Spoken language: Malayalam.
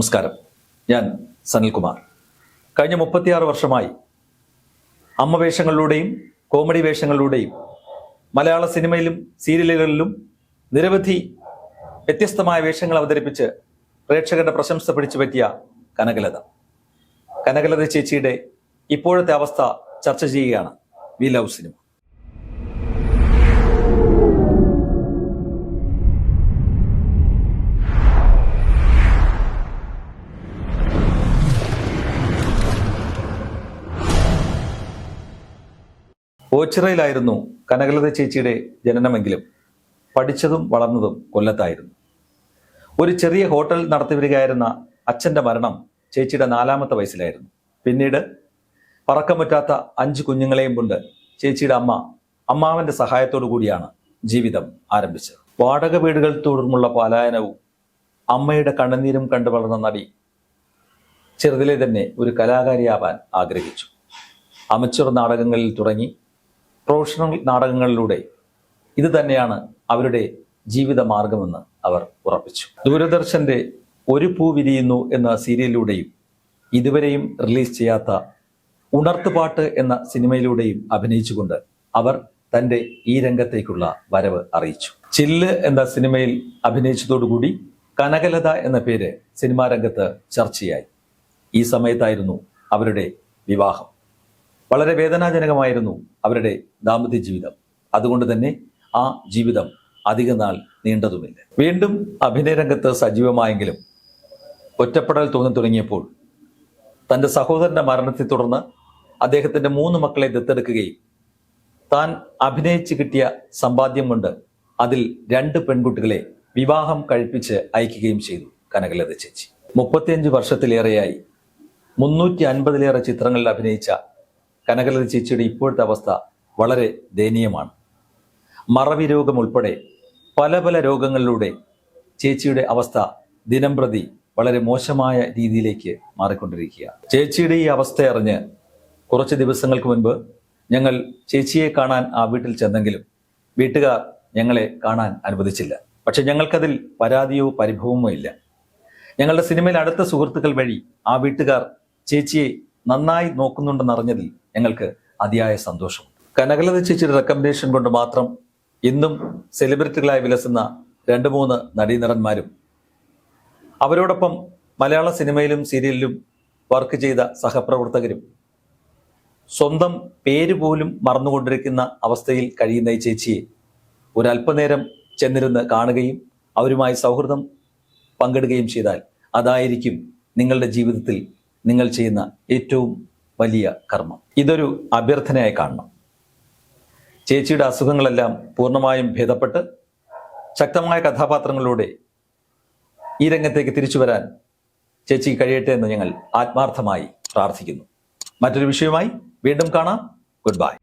നമസ്കാരം. ഞാൻ സനിൽകുമാർ. കഴിഞ്ഞ മുപ്പത്തിയാറ് വർഷമായി അമ്മ വേഷങ്ങളിലൂടെയും കോമഡി വേഷങ്ങളിലൂടെയും മലയാള സിനിമയിലും സീരിയലുകളിലും നിരവധി വ്യത്യസ്തമായ വേഷങ്ങൾ അവതരിപ്പിച്ച് പ്രേക്ഷകരുടെ പ്രശംസ പിടിച്ചു പറ്റിയ കനകലത. കനകലത ചേച്ചിയുടെ ഇപ്പോഴത്തെ അവസ്ഥ ചർച്ച ചെയ്യുകയാണ് വി ലവ് സിനിമ. ഓച്ചിറയിലായിരുന്നു കനകലത ചേച്ചിയുടെ ജനനമെങ്കിലും. പഠിച്ചതും വളർന്നതും കൊല്ലത്തായിരുന്നു. ഒരു ചെറിയ ഹോട്ടൽ നടത്തിവരികയായിരുന്ന അച്ഛന്റെ മരണം ചേച്ചിയുടെ നാലാമത്തെ വയസ്സിലായിരുന്നു. പിന്നീട് പറക്കം പറ്റാത്ത അഞ്ച് കുഞ്ഞുങ്ങളെയും കൊണ്ട് ചേച്ചിയുടെ അമ്മ അമ്മാവന്റെ സഹായത്തോടു കൂടിയാണ് ജീവിതം ആരംഭിച്ചത്. വാടക വീടുകൾ തുടർന്നുള്ള പലായനവും അമ്മയുടെ കണ്ണുനീരും കണ്ടു വളർന്ന നടി ചെറുതിലെ തന്നെ ഒരു കലാകാരിയാവാൻ ആഗ്രഹിച്ചു. അമച്ചുർ നാടകങ്ങളിൽ തുടങ്ങി പ്രൊഫഷണൽ നാടകങ്ങളിലൂടെ ഇത് തന്നെയാണ് അവരുടെ ജീവിത മാർഗമെന്ന് അവർ ഉറപ്പിച്ചു. ദൂരദർശന്റെ ഒരു പൂ വിരിയുന്നു എന്ന സീരിയലിലൂടെയും ഇതുവരെയും റിലീസ് ചെയ്യാത്ത ഉണർത്തുപാട്ട് എന്ന സിനിമയിലൂടെയും അഭിനയിച്ചുകൊണ്ട് അവർ തന്റെ ഈ രംഗത്തേക്കുള്ള വരവ് അറിയിച്ചു. ചില്ല് എന്ന സിനിമയിൽ അഭിനയിച്ചതോടുകൂടി കനകലത എന്ന പേര് സിനിമാ രംഗത്ത് ചർച്ചയായി. ഈ സമയത്തായിരുന്നു അവരുടെ വിവാഹം. വളരെ വേദനാജനകമായിരുന്നു അവരുടെ ദാമ്പത്യ ജീവിതം. അതുകൊണ്ട് തന്നെ ആ ജീവിതം അധിക നാൾ നീണ്ടതുമില്ല. വീണ്ടും അഭിനയ രംഗത്ത് സജീവമായെങ്കിലും ഒറ്റപ്പെടൽ തോന്നി തുടങ്ങിയപ്പോൾ തന്റെ സഹോദരന്റെ മരണത്തെ തുടർന്ന് അദ്ദേഹത്തിന്റെ മൂന്ന് മക്കളെ ദത്തെടുക്കുകയും താൻ അഭിനയിച്ച് കിട്ടിയ സമ്പാദ്യം കൊണ്ട് അതിൽ രണ്ട് പെൺകുട്ടികളെ വിവാഹം കഴിപ്പിച്ച് അയക്കുകയും ചെയ്തു കനകലത ചേച്ചി. മുപ്പത്തിയഞ്ച് വർഷത്തിലേറെയായി. മുന്നൂറ്റി അൻപതിലേറെ ചിത്രങ്ങളിൽ അഭിനയിച്ച കനകലത ചേച്ചിയുടെ ഇപ്പോഴത്തെ അവസ്ഥ വളരെ ദയനീയമാണ്. മറവി രോഗം ഉൾപ്പെടെ പല പല രോഗങ്ങളിലൂടെ ചേച്ചിയുടെ അവസ്ഥ ദിനം പ്രതി വളരെ മോശമായ രീതിയിലേക്ക് മാറിക്കൊണ്ടിരിക്കുക ചേച്ചിയുടെ ഈ അവസ്ഥ അറിഞ്ഞ് കുറച്ച് ദിവസങ്ങൾക്ക് മുൻപ് ഞങ്ങൾ ചേച്ചിയെ കാണാൻ ആ വീട്ടിൽ ചെന്നെങ്കിലും വീട്ടുകാർ ഞങ്ങളെ കാണാൻ അനുവദിച്ചില്ല. പക്ഷെ ഞങ്ങൾക്കതിൽ പരാതിയോ പരിഭവമോ ഇല്ല. ഞങ്ങളുടെ സിനിമയിൽ അടുത്ത സുഹൃത്തുക്കൾ വഴി ആ വീട്ടുകാർ ചേച്ചിയെ നന്നായി നോക്കുന്നുണ്ടെന്നറിഞ്ഞതിൽ ഞങ്ങൾക്ക് അതിയായ സന്തോഷമുണ്ട്. കനകലത ചേച്ചിയുടെ റെക്കമെൻഡേഷൻ കൊണ്ട് മാത്രം ഇന്നും സെലിബ്രിറ്റികളായി വിലസുന്ന രണ്ട് മൂന്ന് നടീനടന്മാരും അവരോടൊപ്പം മലയാള സിനിമയിലും സീരിയലിലും വർക്ക് ചെയ്ത സഹപ്രവർത്തകരും സ്വന്തം പേര് പോലും മറന്നുകൊണ്ടിരിക്കുന്ന അവസ്ഥയിൽ കഴിയുന്ന ഈ ചേച്ചിയെ ഒരല്പനേരം ചെന്നിരുന്ന് കാണുകയും അവരുമായി സൗഹൃദം പങ്കിടുകയും ചെയ്താൽ അതായിരിക്കും നിങ്ങളുടെ ജീവിതത്തിൽ നിങ്ങൾ ചെയ്യുന്ന ഏറ്റവും വലിയ കർമ്മം. ഇതൊരു അഭ്യർത്ഥനയായി കാണണം. ചേച്ചിയുടെ അസുഖങ്ങളെല്ലാം പൂർണമായും ഭേദപ്പെട്ട് ശക്തമായ കഥാപാത്രങ്ങളിലൂടെ ഈ രംഗത്തേക്ക് തിരിച്ചു വരാൻ ചേച്ചിക്ക് കഴിയട്ടെ എന്ന് ഞങ്ങൾ ആത്മാർത്ഥമായി പ്രാർത്ഥിക്കുന്നു. മറ്റൊരു വിഷയവുമായി വീണ്ടും കാണാം. Good bye